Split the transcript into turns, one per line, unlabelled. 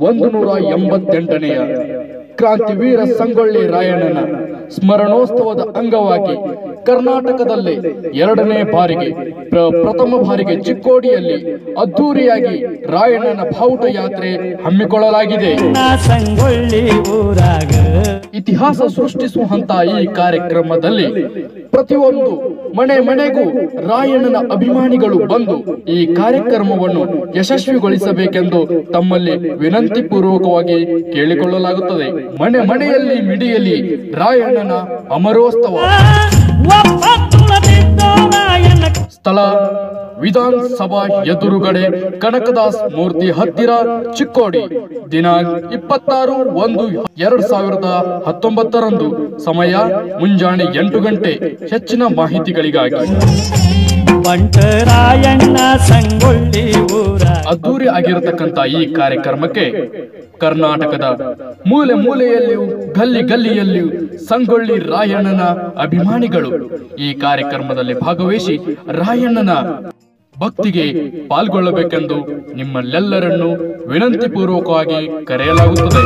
ಒಂದು ನೂರ ಎಂಬತ್ತೆಂಟನೆಯ ಕ್ರಾಂತಿವೀರ ಸಂಗೊಳ್ಳಿ ರಾಯಣ್ಣನ ಸ್ಮರಣೋತ್ಸವದ ಅಂಗವಾಗಿ ಕರ್ನಾಟಕದಲ್ಲಿ ಎರಡನೇ ಬಾರಿಗೆ ಪ್ರ- ಪ್ರಥಮ ಬಾರಿಗೆ ಚಿಕ್ಕೋಡಿಯಲ್ಲಿ ಅದ್ದೂರಿಯಾಗಿ ರಾಯಣ್ಣನ ಭಾವುಟ ಯಾತ್ರೆ ಹಮ್ಮಿಕೊಳ್ಳಲಾಗಿದೆ.
ಸಂಗೊಳ್ಳಿ ಊರಾಗ
ಇತಿಹಾಸ ಸೃಷ್ಟಿಸುವಂತ ಈ ಕಾರ್ಯಕ್ರಮದಲ್ಲಿ ಪ್ರತಿಯೊಂದು ಮನೆ ಮನೆಗೂ ರಾಯಣ್ಣನ ಅಭಿಮಾನಿಗಳು ಬಂದು ಈ ಕಾರ್ಯಕ್ರಮವನ್ನು ಯಶಸ್ವಿಗೊಳಿಸಬೇಕೆಂದು ತಮ್ಮಲ್ಲಿ ವಿನಂತಿ ಪೂರ್ವಕವಾಗಿ ಕೇಳಿಕೊಳ್ಳಲಾಗುತ್ತದೆ. ಮನೆ ಮನೆಯಲ್ಲಿ ಮಿಡಿಯಲಿ ರಾಯಣ್ಣನ ಅಮರೋತ್ಸವ ಸ್ಥಳ. ವಿಧಾನಸಭಾ ಎದುರುಗಡೆ ಕನಕದಾಸ್ ಮೂರ್ತಿ ಹತ್ತಿರ ಚಿಕ್ಕೋಡಿ. ದಿನಾಂಕ ಇಪ್ಪತ್ತಾರು ಒಂದು ಎರಡ್ ಸಾವಿರದ ಹತ್ತೊಂಬತ್ತರಂದು. ಸಮಯ ಮುಂಜಾನೆ ಎಂಟು ಗಂಟೆ. ಹೆಚ್ಚಿನ ಮಾಹಿತಿಗಳಿಗಾಗಿ.
ಬಂಟರಾಯಣ್ಣ ಸಂಗೊಳ್ಳಿ.
ಆಗಿರತಕ್ಕಂತ ಈ ಕಾರ್ಯಕ್ರಮಕ್ಕೆ ಕರ್ನಾಟಕದ ಮೂಲೆ ಮೂಲೆಯಲ್ಲಿಯೂ, ಗಲ್ಲಿ ಗಲ್ಲಿಯಲ್ಲಿಯೂ ಸಂಗೊಳ್ಳಿ ರಾಯಣ್ಣನ ಅಭಿಮಾನಿಗಳು ಈ ಕಾರ್ಯಕ್ರಮದಲ್ಲಿ ಭಾಗವಹಿಸಿ ರಾಯಣ್ಣನ ಭಕ್ತಿಗೆ ಪಾಲ್ಗೊಳ್ಳಬೇಕೆಂದು ನಿಮ್ಮಲ್ಲೆಲ್ಲರನ್ನು ವಿನಂತಿ ಪೂರ್ವಕವಾಗಿ ಕರೆಯಲಾಗುತ್ತದೆ.